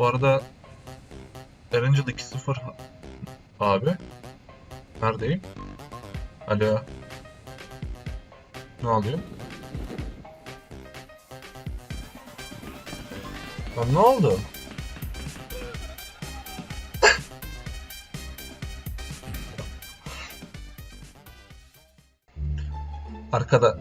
Bu arada Erangel 2-0 abi. Neredeyim? Alo. Ne oluyor? Lan ne oldu? Arkada...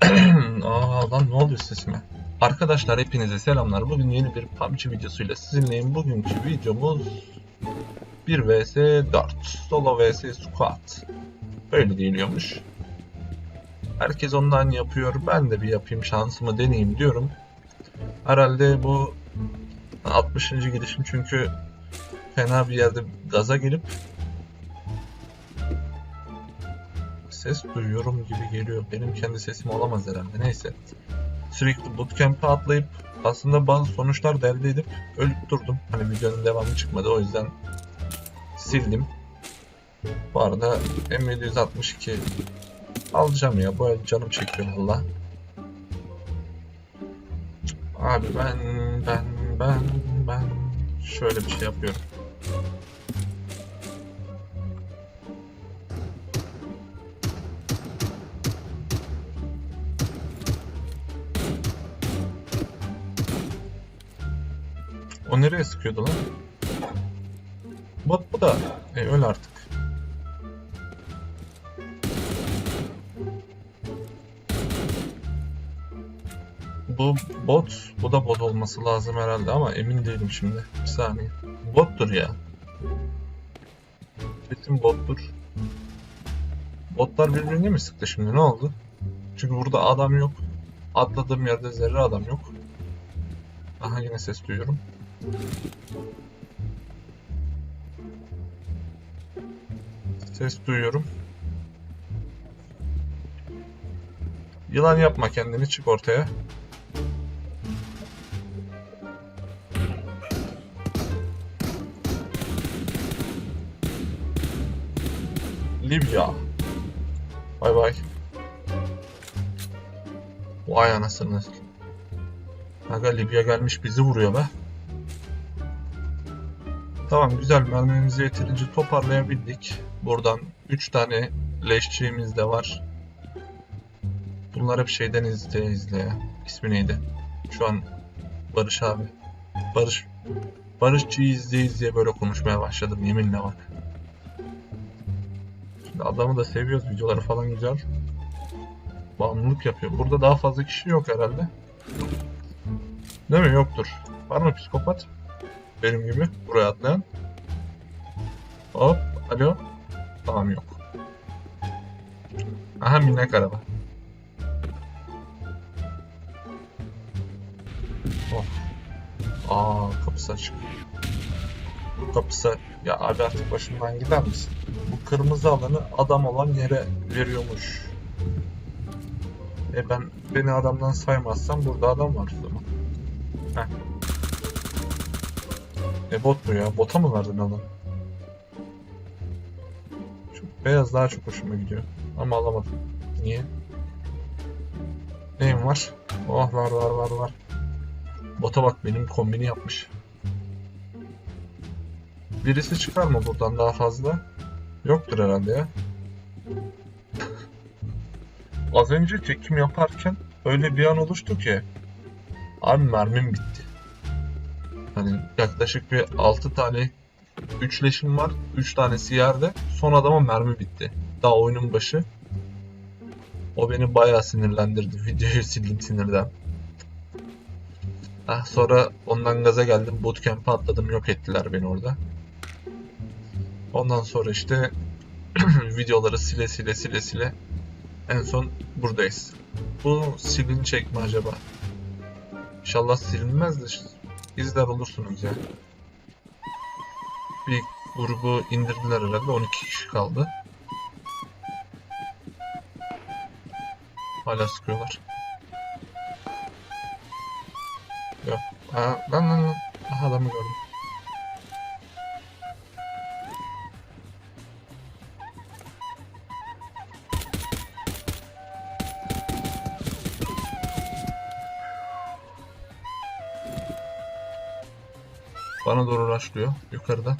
Aa lan ne oluyor sesime? Arkadaşlar hepinize selamlar. Bugün yeni bir PUBG videosuyla sizinleyim. Bugünkü videomuz 1 vs 4. Solo vs squad. Böyle değiliyormuş. Herkes ondan yapıyor. Ben de bir yapayım şansımı deneyeyim diyorum. Herhalde bu 60. gidişim çünkü fena bir yerde gaza gelip ses duyuyorum gibi geliyor. Benim kendi sesim olamaz herhalde. Neyse. Sürekli bootcamp'e atlayıp aslında bazı sonuçlar da elde edip ölüp durdum. Hani videonun devamı çıkmadı o yüzden sildim. Bu arada M762 alacağım ya. Bu el canım çekiyor valla. Abi ben ben ben ben şöyle bir şey yapıyorum. O nereye sıkıyordu lan? Bot bu da. E, öl artık. Bu bot, bu da bot olması lazım herhalde ama emin değilim şimdi. Bir saniye. Bottur ya. Kesin bottur. Botlar birbirini mi sıktı şimdi? Ne oldu? Çünkü burada adam yok. Atladığım yerde zerre adam yok. Aha yine ses duyuyorum. Ses duyuyorum. Yılan yapma kendini çık ortaya. Libya. Bay bay. Vay anasını. Aga Libya gelmiş bizi vuruyor be. Tamam güzel mermimizi yeterince toparlayabildik. Buradan 3 tane leşçiğimiz de var. Bunlar hep şeyden izle izle. İsmi neydi? Şu an Barış abi. Barış Barışçı izle izleye böyle konuşmaya başladım yeminle bak. Şimdi adamı da seviyoruz videoları falan güzel. Bağımlılık yapıyor. Burada daha fazla kişi yok herhalde. Değil mi? Yoktur. Var mı psikopat? Benim gibi buraya atlayan. Hop. Alo. Tamam yok. Aha minnak araba. Oh. Aa kapısı açık. Kapısı. Ya abi artık başımdan gider misin? Bu kırmızı alanı adam olan yere veriyormuş. E ben beni adamdan saymazsam burada adam var o zaman. Heh. E bot bu ya. Bota mı verdin alanı? Şu beyaz daha çok hoşuma gidiyor. Ama alamadım. Niye? Neyim var? Oh var var var var. Bota bak benim kombini yapmış. Birisi çıkar mı buradan daha fazla? Yoktur herhalde ya. Az önce çekim yaparken öyle bir an oluştu ki abi mermim bitti. Hani yaklaşık bir 6 tane üçleşim var. 3 tanesi yerde. Son adama mermi bitti. Daha oyunun başı. O beni bayağı sinirlendirdi. Videoyu sildim sinirden. Ah, sonra ondan gaza geldim. Bootcamp'e atladım. Yok ettiler beni orada. Ondan sonra işte videoları sile sile sile sile en son buradayız. Bu silinecek mi acaba? İnşallah silinmez de izler olursunuz ya. Bir grubu indirdiler herhalde 12 kişi kaldı. Hala sıkıyorlar. Yok. Aa, lan lan. Aha adamı gördüm. Bana doğru rushlıyor yukarıda.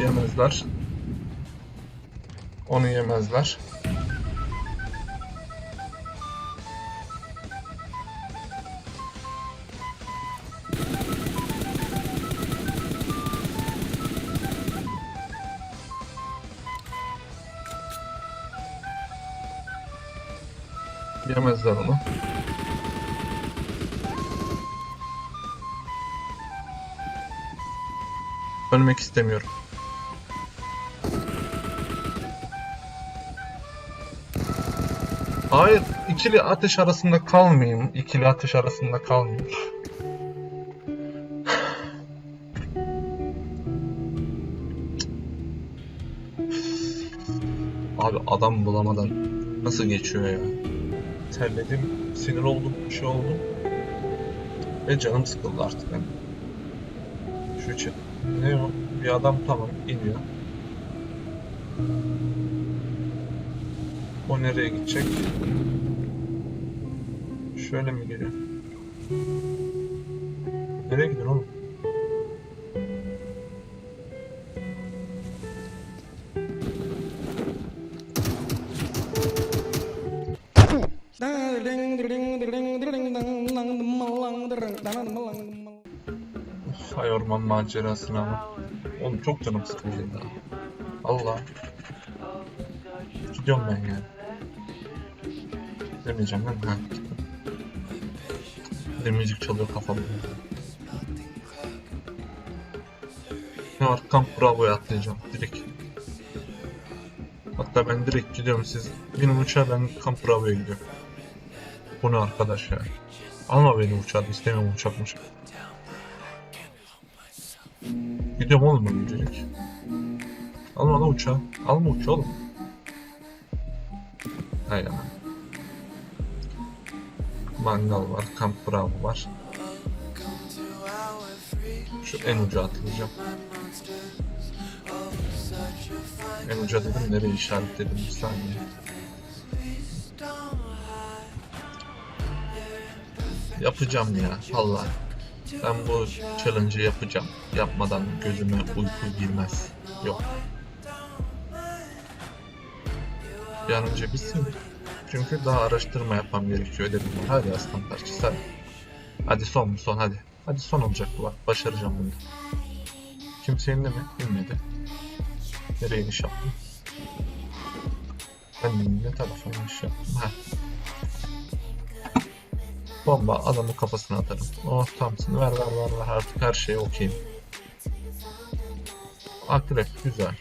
Yemezler. Onu yemezler. Yemezler onu. Ölmek istemiyorum. Hayır, ikili ateş arasında kalmayayım. İkili ateş arasında kalmayayım. Abi adam bulamadan nasıl geçiyor ya? Terledim, sinir oldum, bir şey oldum. Ve canım sıkıldı artık benim. Şu çı- ne o? Bir adam tamam iniyor. O nereye gidecek? Şöyle mi geliyor? Nereye gidiyor oğlum? Macerasına ama. Oğlum çok canım sıkıldı ya. Allah. Gidiyorum ben yani. Demeyeceğim lan. Ha. Bir müzik çalıyor kafamda. Ne var? Kamp Bravo'ya atlayacağım. Direkt. Hatta ben direkt gidiyorum siz. Benim uçağa ben Kamp Bravo'ya gidiyorum. Bu ne arkadaş ya? Alma beni uçağa. istemiyorum uçakmış. Gidiyorum oğlum ben direkt. Alma lan uçağı. Alma uçağı oğlum. Hay aman. Mangal var, Kamp Bravo var. Şu en uca atlayacağım. En uca dedim nereye işaretledim bir saniye. Yapacağım ya Allah. Ben bu challenge'ı yapacağım. Yapmadan gözüme uyku girmez. Yok. Bir an bitsin. Çünkü daha araştırma yapmam gerekiyor ödevim var. Hadi aslan parçası hadi. Hadi son son hadi. Hadi son olacak bu bak. Başaracağım bunu. Kimse indi mi? İnmedi. Nereye iniş yaptım? Ben ne tarafa iniş yaptım? Ha. Bomba adamın kafasına atarım. Oh Thompson ver ver ver ver artık her şey okey. Akrep güzel.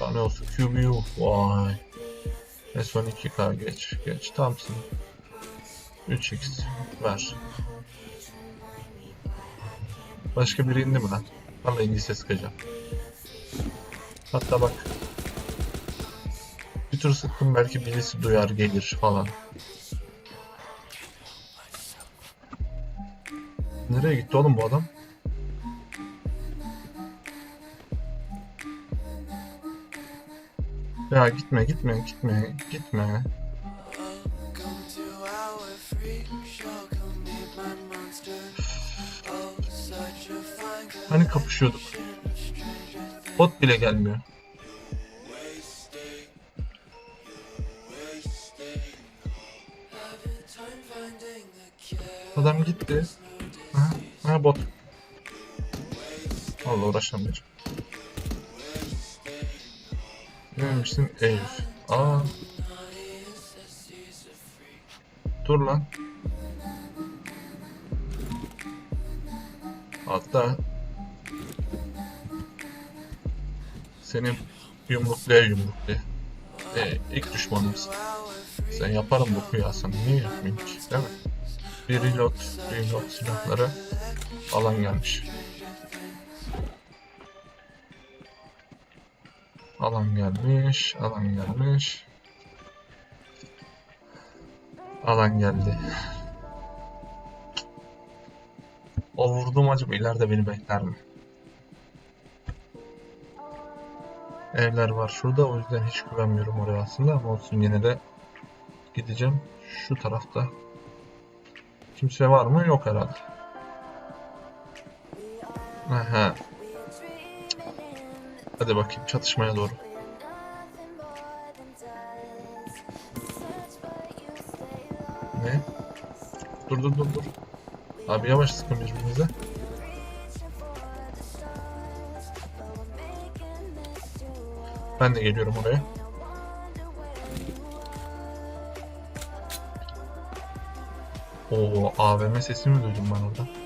Daha ne olsun QBU vay. S12K geç geç Thompson 3x ver. Başka biri indi mi lan? Vallahi indiyse sıkacağım. Hatta bak. Bir tur sıktım belki birisi duyar gelir falan. Nereye gitti oğlum bu adam? Ya gitme gitme gitme gitme. Hani kapışıyorduk. Bot bile gelmiyor. Adam gitti. Ha, bot. Vallahi uğraşamayacağım. Neymişsin? Eyüp. Aa. Dur lan. Hatta senin yumruklaya yumruklaya. Ee, ilk düşmanımsın. Sen yaparım bu kıyasını. Niye yapmayayım ki? Değil mi? Bir reload, reload silahları alan gelmiş. Alan gelmiş, alan gelmiş. Alan geldi. O vurduğum acaba ileride beni bekler mi? Evler var şurada o yüzden hiç güvenmiyorum oraya aslında ama olsun yine de gideceğim. Şu tarafta. Kimse var mı? Yok herhalde. Aha. Hadi bakayım çatışmaya doğru. Ne? Dur dur dur dur. Abi yavaş sıkın birbirinize. Ben de geliyorum oraya. Oo AVM sesi mi duydum ben orada?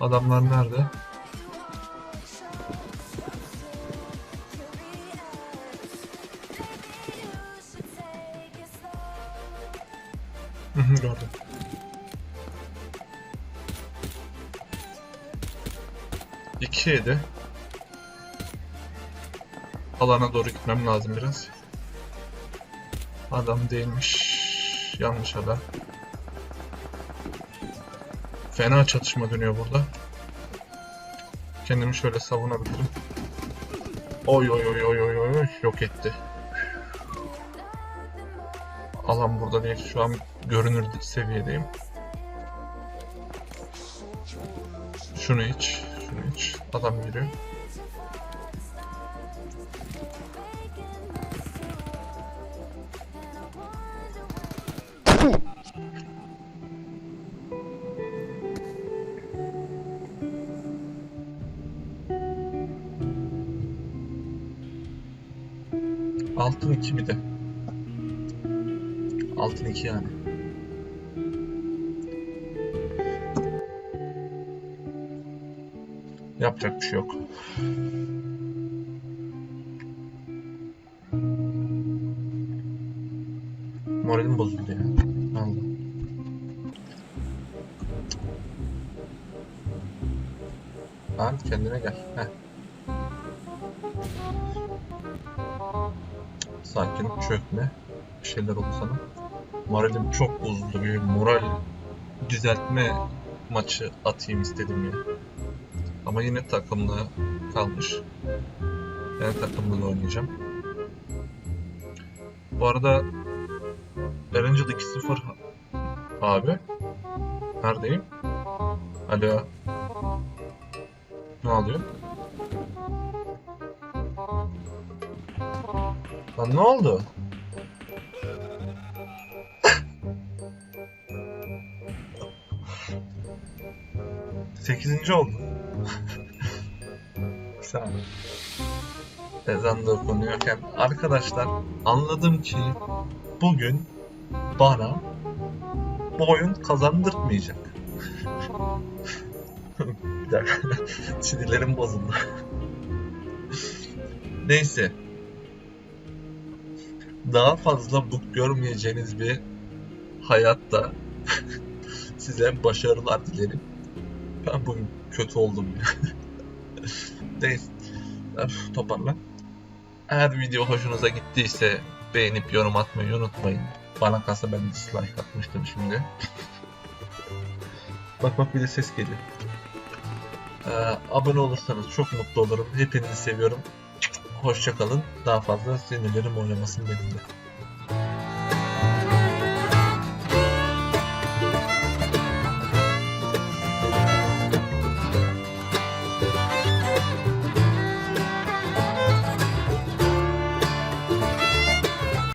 Adamlar nerede? Gördüm. İki yedi. Alana doğru gitmem lazım biraz. Adam değilmiş. Yanlış adam. Fena çatışma dönüyor burada. Kendimi şöyle savunabilirim. Oy oy oy oy oy oy yok etti. Alan burada değil. Şu an görünür seviyedeyim. Şunu iç. Şunu iç. Adam giriyor. 2 yani. Yapacak bir şey yok. Moralim bozuldu ya. Allah. Lan kendine gel. Heh. Sakin çökme. Bir şeyler oldu sana. Moralim çok bozuldu. Bir moral düzeltme maçı atayım istedim ya. Ama yine takımla kalmış. Yani takımla oynayacağım. Bu arada Erangel 2-0 abi. Neredeyim? Alo. Ne oluyor? Lan ne oldu? Sekizinci oldu. Sağ ol. Ezan da okunuyorken arkadaşlar anladım ki bugün bana bu oyun kazandırtmayacak. Bir dakika. Sinirlerim bozuldu. Neyse. Daha fazla bu görmeyeceğiniz bir hayatta size başarılar dilerim. Ben bugün kötü oldum ya. Neyse. Toparla. Eğer video hoşunuza gittiyse beğenip yorum atmayı unutmayın. Bana kalsa ben dislike atmıştım şimdi. bak bak bir de ses geliyor. Ee, abone olursanız çok mutlu olurum. Hepinizi seviyorum. Hoşçakalın. Daha fazla sinirlerim oynamasın benim de.